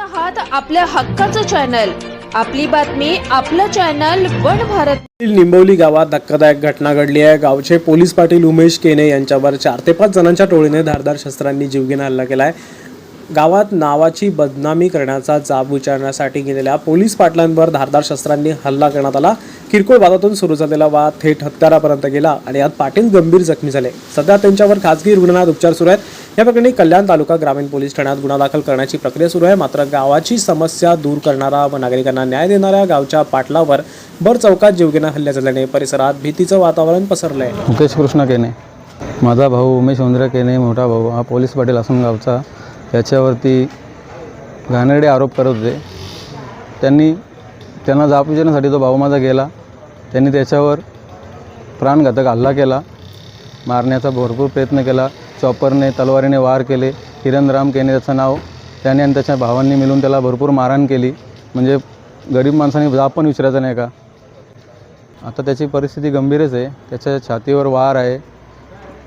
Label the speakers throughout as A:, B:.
A: आहात आपल्या हक्काचं चॅनल. आपली बातमी आपलं चॅनल वन भारत.
B: निंबवली गावात धक्कादायक घटना घडली आहे. गावचे पोलीस पाटील उमेश केने यांच्यावर चार ते पाच जणांच्या टोळीने धारदार शस्त्रांनी जीवघेणा हल्ला केला आहे गावात नावाची बदनामी करण्याचा जाब विचारण्यासाठी गेलेल्या पोलीस पाटलांवर धारदार शस्त्रांनी हल्ला करण्यात आला. किरकोळ वादातून सुरू झालेला वाद थेट हत्यारापर्यंत गेला आणि यात पाटील गंभीर जखमी झाले. सध्या त्यांच्यावर खासगी रुग्णालयात उपचार सुरू आहेत. या प्रकरणी कल्याण तालुका ग्रामीण पोलीस ठाण्यात गुन्हा दाखल करण्याची प्रक्रिया सुरू आहे. मात्र गावाची समस्या दूर करणारा व नागरिकांना न्याय देणाऱ्या गावच्या पाटलावर भर चौकात जीवघेणा हल्ल्या झाल्याने परिसरात भीतीचं वातावरण पसरलं आहे
C: मुकेश कृष्ण केने माझा भाऊ उमेश उंद्रे केने मोठा भाऊ हा पोलीस पाटील असून गावचा. याच्यावरती घाणेरडे आरोप करत होते. त्यांनी त्यांना जाप विचारण्यासाठी तो भाऊ माझा गेला. त्यांनी त्याच्यावर प्राणघातक हल्ला केला. मारण्याचा भरपूर प्रयत्न केला. चॉपरने तलवारीने वार केले. किरण राम केने त्याचं नाव त्याने आणि त्याच्या भावांनी मिळून त्याला भरपूर मारहाण केली. म्हणजे गरीब माणसाने जाब पण विचारायचं नाही का? आता त्याची परिस्थिती गंभीरच आहे. त्याच्या छातीवर वार आहे.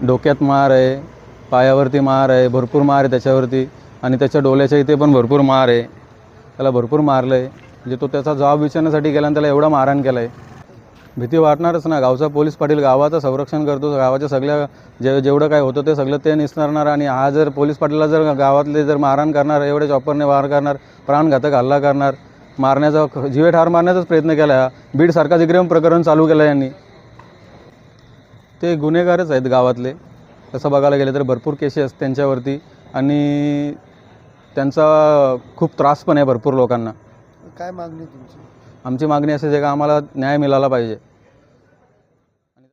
C: डोक्यात मार आहे. पायावरती मार आहे. भरपूर मार आहे त्याच्यावरती. आणि त्याच्या डोल्याच्या इथे पण भरपूर मार आहे. त्याला भरपूर मारलं आहे म्हणजे तो त्याचा जबाब विचारण्यासाठी गेला आणि त्याला एवढा मारहाण केला आहे भीती वाटणारच ना गावचा पोलीस पाटील गावाचं संरक्षण करतो. गावाच्या सगळ्या जे जेवढं काय होतं ते सगळं ते निसणारणार आणि हा जर पोलीस पाटीलला जर गावातले जर मारहाण करणार एवढे चॉपरने वार करणार प्राणघातक हल्ला करणार मारण्याचा जीवे ठार मारण्याचाच प्रयत्न केला हा बीड जिग्रेम प्रकरण चालू केलं यांनी. ते गुन्हेगारच आहेत गावातले. तसं बघायला गेलं तर भरपूर केसेस त्यांच्यावरती आणि त्यांचा खूप त्रास पण आहे भरपूर लोकांना.
D: काय मागणी तुमची?
C: आमची मागणी अशीच आहे का आम्हाला न्याय मिळाला पाहिजे.